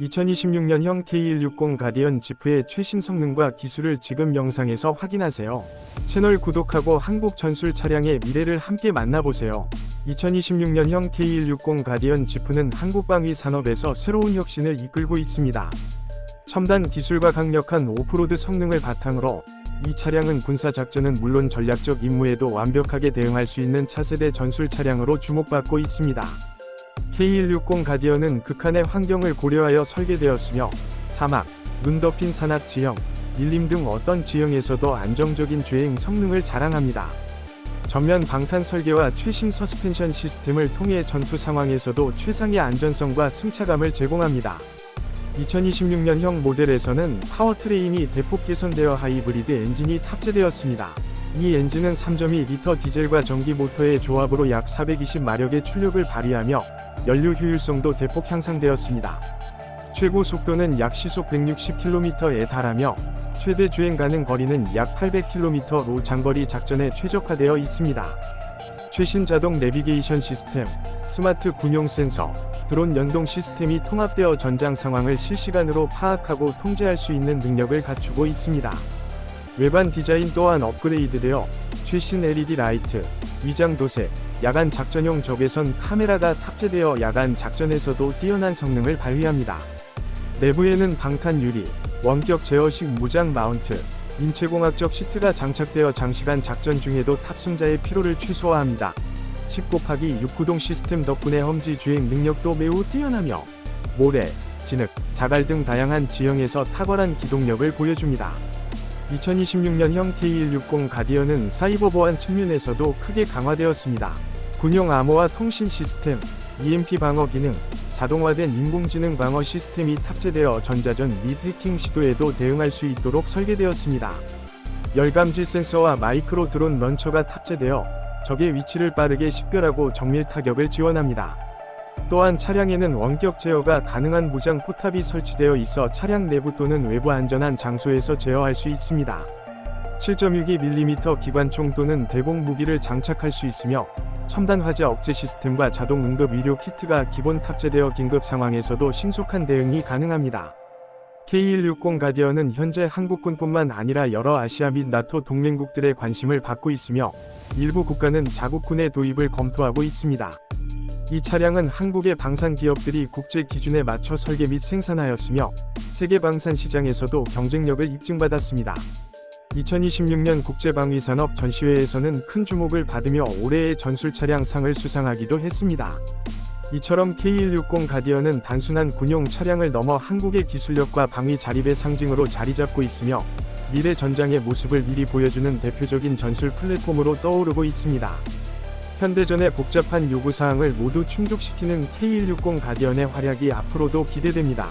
2026년형 K160 가디언 지프의 최신 성능과 기술을 지금 영상에서 확인하세요. 채널 구독하고 한국 전술 차량의 미래를 함께 만나보세요. 2026년형 K160 가디언 지프는 한국 방위 산업에서 새로운 혁신을 이끌고 있습니다. 첨단 기술과 강력한 오프로드 성능을 바탕으로 이 차량은 군사 작전은 물론 전략적 임무에도 완벽하게 대응할 수 있는 차세대 전술 차량으로 주목받고 있습니다. K160 가디언은 극한의 환경을 고려하여 설계되었으며 사막, 눈 덮인 산악 지형, 밀림 등 어떤 지형에서도 안정적인 주행 성능을 자랑합니다. 전면 방탄 설계와 최신 서스펜션 시스템을 통해 전투 상황에서도 최상의 안전성과 승차감을 제공합니다. 2026년형 모델에서는 파워트레인이 대폭 개선되어 하이브리드 엔진이 탑재되었습니다. 이 엔진은 3.2리터 디젤과 전기 모터의 조합으로 약 420마력의 출력을 발휘하며 연료 효율성도 대폭 향상되었습니다. 최고 속도는 약 시속 160km에 달하며 최대 주행 가능 거리는 약 800km로 장거리 작전에 최적화되어 있습니다. 최신 자동 내비게이션 시스템, 스마트 군용 센서, 드론 연동 시스템이 통합되어 전장 상황을 실시간으로 파악하고 통제할 수 있는 능력을 갖추고 있습니다. 외관 디자인 또한 업그레이드되어 최신 LED 라이트, 위장 도색, 야간 작전용 적외선 카메라가 탑재되어 야간 작전에서도 뛰어난 성능을 발휘합니다. 내부에는 방탄 유리, 원격 제어식 무장 마운트, 인체공학적 시트가 장착되어 장시간 작전 중에도 탑승자의 피로를 최소화합니다. 10 곱하기 6 구동 시스템 덕분에 험지 주행 능력도 매우 뛰어나며 모래, 진흙, 자갈 등 다양한 지형에서 탁월한 기동력을 보여줍니다. 2026년형 K160 가디언은 사이버 보안 측면에서도 크게 강화되었습니다. 군용 암호화 통신 시스템, EMP 방어 기능, 자동화된 인공지능 방어 시스템이 탑재되어 전자전 및 해킹 시도에도 대응할 수 있도록 설계되었습니다. 열감지 센서와 마이크로 드론 런처가 탑재되어 적의 위치를 빠르게 식별하고 정밀 타격을 지원합니다. 또한 차량에는 원격 제어가 가능한 무장 포탑이 설치되어 있어 차량 내부 또는 외부 안전한 장소에서 제어할 수 있습니다. 7.62mm 기관총 또는 대공 무기를 장착할 수 있으며 첨단 화재 억제 시스템과 자동 응급 의료 키트가 기본 탑재되어 긴급 상황에서도 신속한 대응이 가능합니다. K160 가디언은 현재 한국군뿐만 아니라 여러 아시아 및 나토 동맹국들의 관심을 받고 있으며 일부 국가는 자국군의 도입을 검토하고 있습니다. 이 차량은 한국의 방산 기업들이 국제 기준에 맞춰 설계 및 생산하였으며 세계 방산 시장에서도 경쟁력을 입증받았습니다. 2026년 국제방위산업 전시회에서는 큰 주목을 받으며 올해의 전술 차량 상을 수상하기도 했습니다. 이처럼 K160 가디언은 단순한 군용 차량을 넘어 한국의 기술력과 방위 자립의 상징으로 자리 잡고 있으며 미래 전장의 모습을 미리 보여주는 대표적인 전술 플랫폼으로 떠오르고 있습니다. 현대전의 복잡한 요구사항을 모두 충족시키는 K160 가디언의 활약이 앞으로도 기대됩니다.